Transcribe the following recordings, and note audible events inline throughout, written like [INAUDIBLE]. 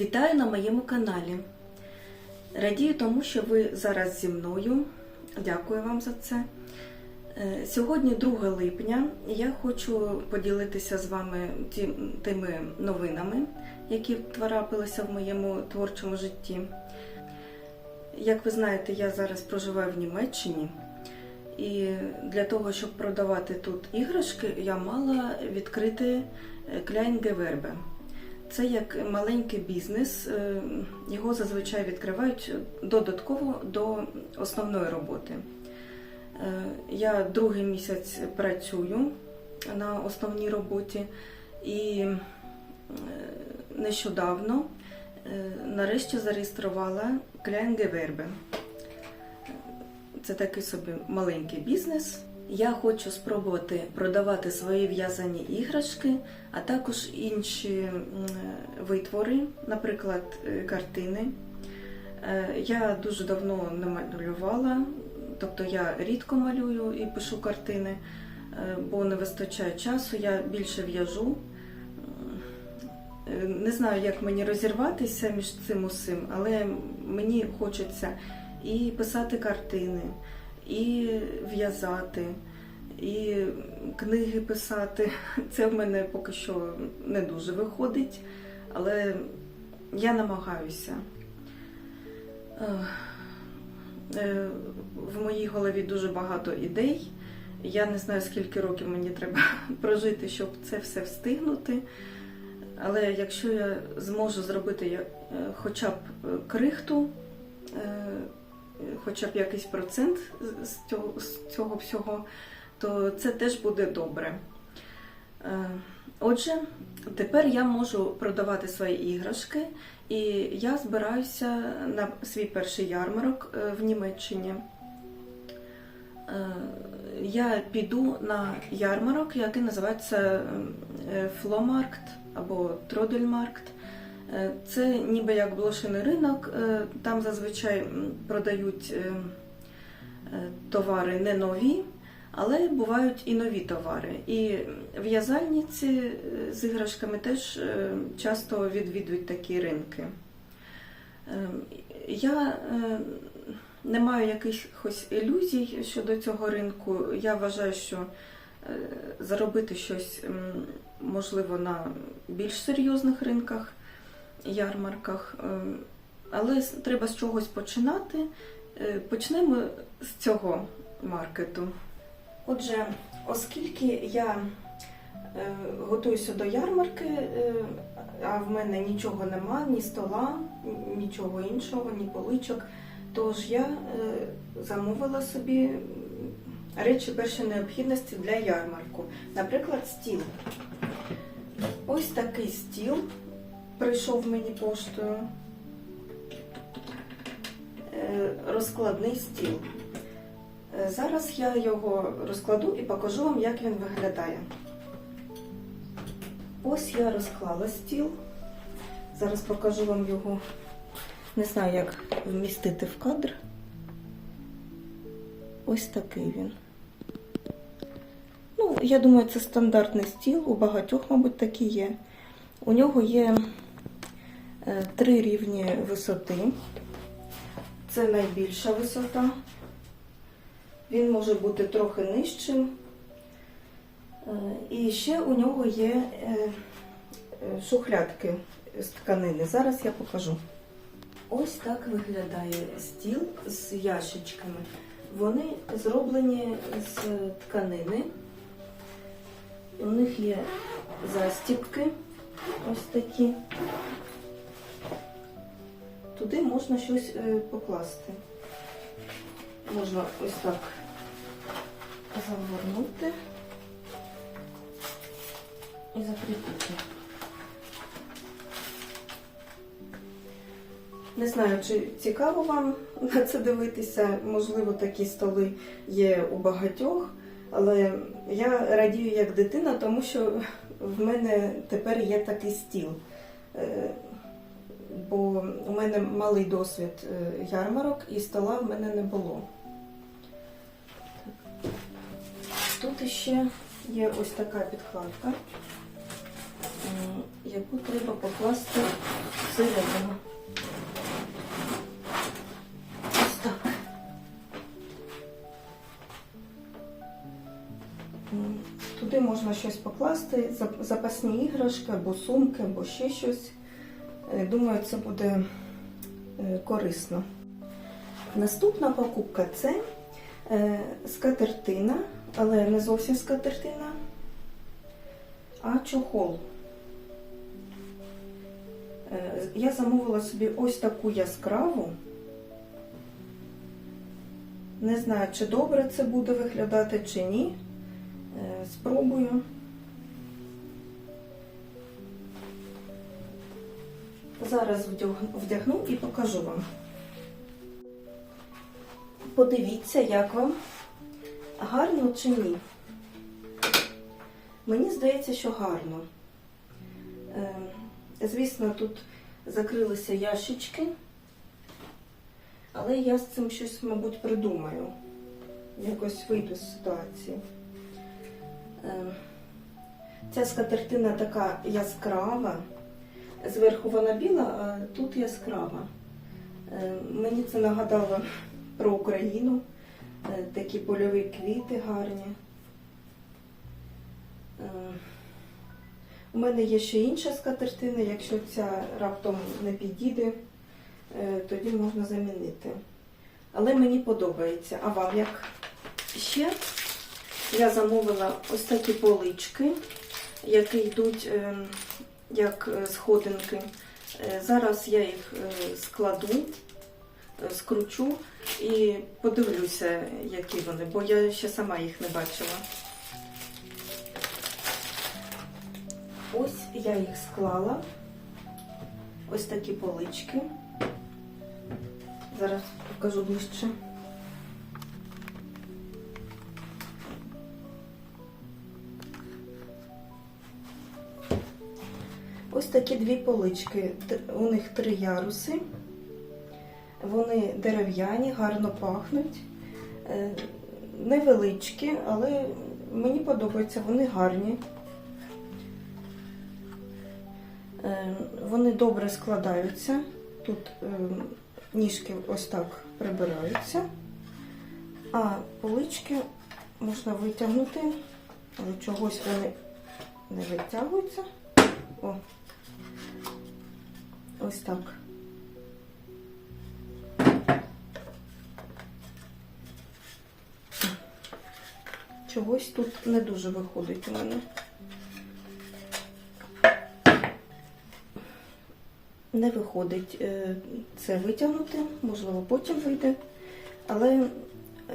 Вітаю на моєму каналі. Радію тому, що ви зараз зі мною. Дякую вам за це. Е, Сьогодні 2 липня. Я хочу поділитися з вами тими новинами, які трапилися в моєму творчому житті. Як ви знаєте, я зараз проживаю в Німеччині. І для того, щоб продавати тут іграшки, я мала відкрити е, Kleingewörbe. Це як маленький бізнес. е, Його зазвичай відкривають додатково до основної роботи. Е, Я другий місяць працюю на основній роботі і е, нещодавно нарешті зареєструвала Kleingewörbe. Це такий собі маленький бізнес. Я хочу спробувати продавати свої в'язані іграшки, а також інші витвори, наприклад, е, картини. Е, Я дуже давно не малювала, тобто я рідко малюю і пишу картини, е, бо не вистачає часу, я більше в'яжу. Не знаю, як мені розірватися між цим усім, але мені хочеться і писати картини, і в'язати, і книги писати. [LAUGHS] Це в мене поки що не дуже виходить, але я намагаюся. Е, е, В моїй голові дуже багато ідей. Я не знаю, скільки років мені треба [LAUGHS] прожити, щоб це все встигнути. Але якщо я зможу зробити е, хоча б крихту, хоча б якийсь процент з- цього, з цього всього, то це теж буде добре. Е, Отже, тепер я можу продавати свої іграшки, і я збираюся на свій перший ярмарок е, в Німеччині. Е, Я піду на ярмарок, який називається Фломаркт або Тродельмаркт. Е, Це ніби як блошиний ринок. е, Там зазвичай продають е, товари не нові, але бувають і нові товари. І в'язальниці з іграшками теж часто відвідують такі ринки. Я не маю якихось ілюзій щодо цього ринку. Я вважаю, що заробити щось можливо на більш серйозних ринках, ярмарках. Е, Але треба з чогось починати. Е, Почнемо з цього маркету. Отже, оскільки я е, готуюся до ярмарки, а в мене нічого нема, ні стола, нічого іншого, ні поличок, тож я замовила собі речі першої необхідності для ярмарку. Наприклад, стіл. Ось такий стіл прийшов мені поштою. Е, Розкладний стіл. Е, Зараз я його розкладу і покажу вам, як він виглядає. Ось я розклала стіл. Зараз покажу вам його. Не знаю, як вмістити в кадр. Ось такий він. Ну, я думаю, це стандартний стіл, у багатьох, мабуть, такі є. У нього є три рівні висоти. Це найбільша висота. Він може бути трохи нижчим. Е, І ще у нього є е, е, шухлядки з тканини. Зараз я покажу. Ось так виглядає стіл з ящичками. Вони зроблені з тканини. У них є застіпки ось такі. Туди можна щось е, покласти. Можна ось так загорнути і закріпити. Не знаю, чи цікаво вам [LAUGHS] на це дивитися. Можливо, такі столи є у багатьох, але я радію як дитина, тому що в мене тепер є такий стіл. Бо у мене малий досвід е, ярмарок і стола в мене не було. Тут ще є ось така підкладка, яку треба покласти всередину. Ось так. Туди можна щось покласти, запасні іграшки або сумки, або ще щось. Е, Думаю, це буде е, корисно. Наступна покупка це е, скатертина, але не зовсім скатертина, а чохол. Я замовила собі ось таку яскраву. Не знаю, чи добре це буде виглядати, чи ні. Спробую. Зараз вдягну і покажу вам. Подивіться, як вам гарно чи ні. Мені здається, що гарно. Е, Звісно, тут закрилися ящички, але я з цим щось, мабуть, придумаю. Якось вийду з ситуації. Е, Ця скатертина така яскрава. Зверху вона біла, а тут яскрава. Е, Мені це нагадало про Україну. Е, Такі польові квіти гарні. Е, У мене є ще інша скатертина, якщо ця раптом не підійде, тоді можна замінити. Але мені подобається. А вам як? Ще я замовила ось такі полички, які йдуть е, як е, сходинки. Е, Зараз я їх е, складу, скручу і подивлюся, які вони, бо я ще сама їх не бачила. Ось я їх склала. Ось такі полички. Зараз покажу ближче. Такі дві полички. У них три яруси. Вони дерев'яні, гарно пахнуть. Е, Невеличкі, але мені подобаються, вони гарні. Е, Вони добре складаються. Тут е, ніжки ось так прибираються, а полички можна витягнути, але чогось вони не витягуються. О, ось так. Чогось тут не дуже виходить у мене. Не виходить е, це витягнути, можливо, потім вийде. Але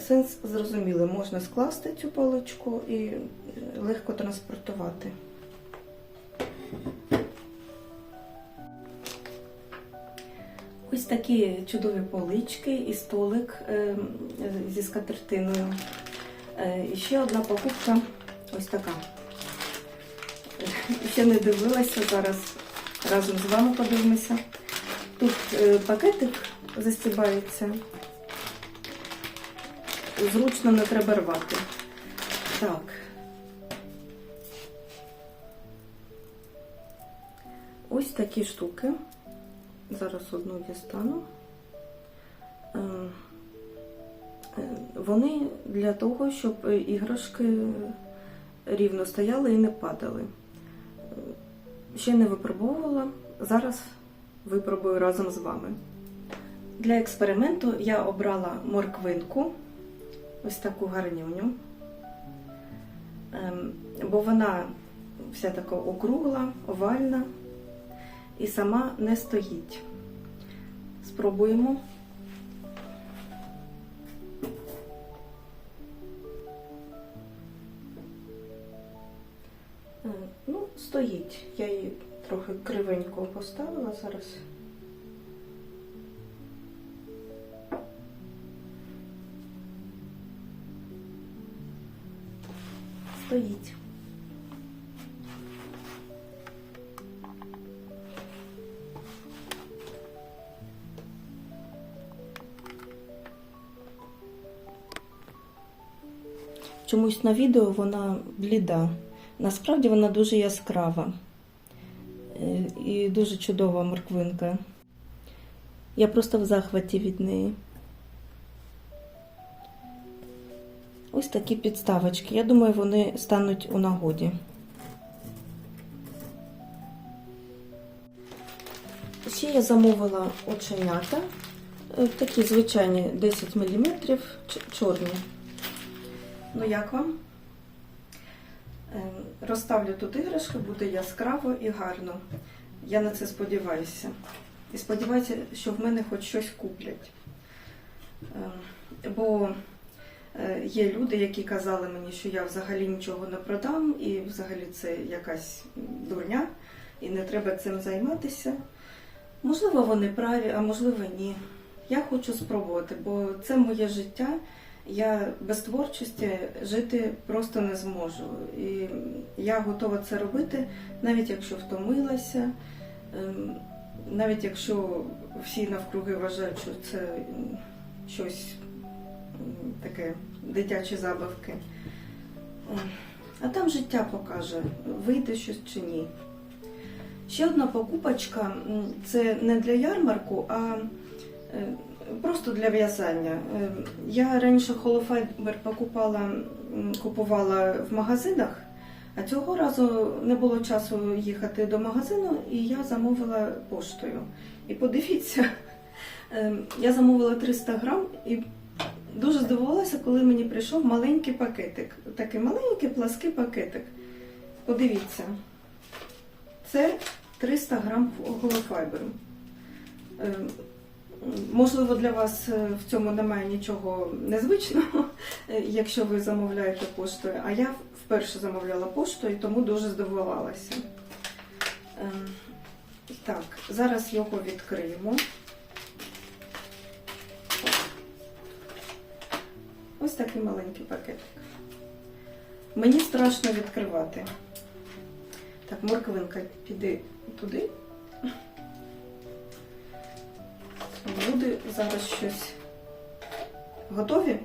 сенс зрозумілий, можна скласти цю паличку і е, легко транспортувати. Ось такі чудові полички і столик е, зі скатертиною. Е, І ще одна покупка ось така. Ще не дивилася зараз. Разом з вами подивимося. Тут е, пакетик застібається. Зручно не треба рвати. Так. Ось такі штуки. Зараз одну дістану. Е, е, Вони для того, щоб е, іграшки рівно стояли і не падали. Ще не випробовувала, зараз випробую разом з вами. Для експерименту я обрала морквинку, ось таку гарнюню, Ем, бо вона вся така округла, овальна і сама не стоїть. Спробуємо. Е, Ну, стоїть. Я її трохи кривенько поставила зараз. Стоїть. Чомусь на відео вона бліда. Насправді вона дуже яскрава. Е, І дуже чудова морквинка. Я просто в захваті від неї. Ось такі підставочки. Я думаю, вони стануть у нагоді. Ще я замовила оченята. Е, Такі звичайні 10 мм чорні. Ну, як вам? Е, Розставлю тут іграшки, буде яскраво і гарно. Я на це сподіваюся. І сподіваюся, що в мене хоч щось куплять. Е, Бо е, є люди, які казали мені, що я взагалі нічого не продам, і взагалі це якась дурня, і не треба цим займатися. Можливо, вони праві, а можливо, ні. Я хочу спробувати, бо це моє життя. Я без творчості жити просто не зможу. І я готова це робити, навіть якщо втомилася, ем, навіть якщо всі навкруги вважають, що це щось таке дитячі забавки. А там життя покаже, вийде щось чи ні. Ще одна покупочка це не для ярмарку, а е, просто для в'язання. Е, Я раніше холофайбер покупала, купувала в магазинах, а цього разу не було часу їхати до магазину, і я замовила поштою. І подивіться, [LAUGHS] е, я замовила 300 грам і дуже здивувалася, коли мені прийшов маленький пакетик. Такий маленький плаский пакетик. Подивіться. Це 300 грам голофайберу. Можливо, для вас е, в цьому немає нічого незвичного, е, якщо ви замовляєте поштою. А я вперше замовляла поштою, тому дуже здивувалася. Е, Так, зараз його відкриємо. Ось такий маленький пакетик. Мені страшно відкривати. Так, морквинка, піди туди. Зараз щось. Готові?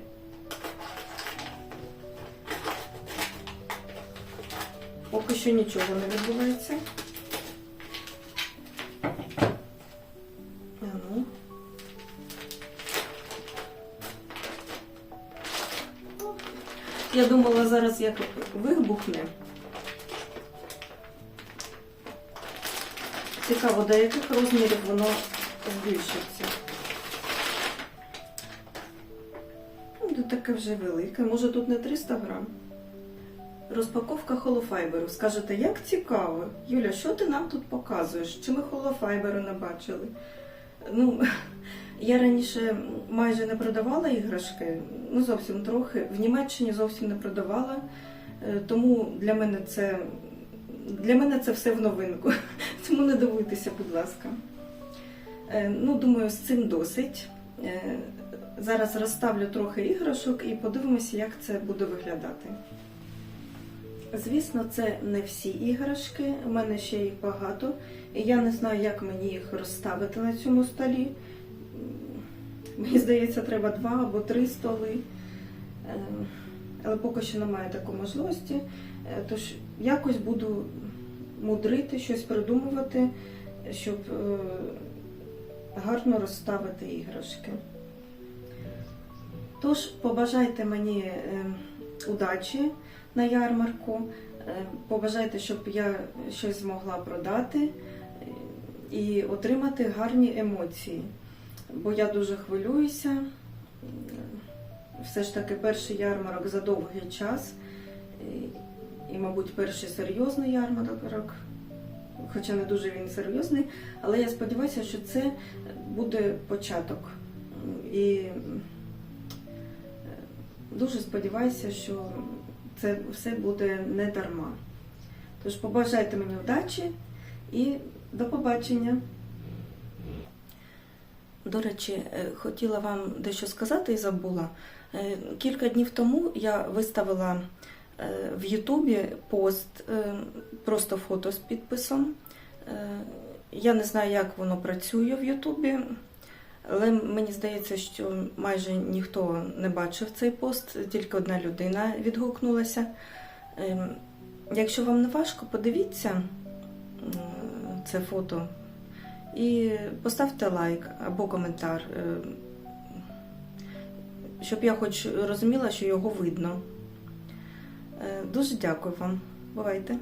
Поки що нічого не відбувається. Ну. Я думала зараз як вибухне. Цікаво, до яких розмірів воно збільшиться. Таке вже велике. Може тут не 300 грам. Розпаковка холофайберу. Скажете, як цікаво. Юля, що ти нам тут показуєш? Чи ми холофайберу не бачили? Ну, [LAUGHS] я раніше майже не продавала іграшки, ну зовсім трохи. В Німеччині зовсім не продавала. Е, Тому для мене це для мене це все в новинку. [LAUGHS] Тому не дивуйтеся, будь ласка. Е, Ну, думаю, з цим досить. Зараз розставлю трохи іграшок і подивимося, як це буде виглядати. Звісно, це не всі іграшки, у мене ще їх багато. І я не знаю, як мені їх розставити на цьому столі. Мені здається, треба два або три столи. Е, Але поки що немає такої можливості. Е, Тож якось буду мудрити, щось придумувати, щоб е, гарно розставити іграшки. Тож, побажайте мені е, удачі на ярмарку, е, побажайте, щоб я щось змогла продати е, і отримати гарні емоції. Бо я дуже хвилююся. Все ж таки перший ярмарок за довгий час. Е, І, мабуть, перший серйозний ярмарок, хоча не дуже він серйозний, але я сподіваюся, що це буде початок. І дуже сподіваюся, що це все буде не дарма. Тож побажайте мені удачі і до побачення. До речі, е, хотіла вам дещо сказати і забула. Е, Кілька днів тому я виставила е, в Ютубі пост, просто фото з підписом. Я не знаю, як воно працює в Ютубі, але мені здається, що майже ніхто не бачив цей пост, тільки одна людина відгукнулася. Ем, Якщо вам не важко, подивіться. Це фото. І поставте лайк або коментар, е, щоб я хоч розуміла, що його видно. Е, Дуже дякую вам. Бувайте!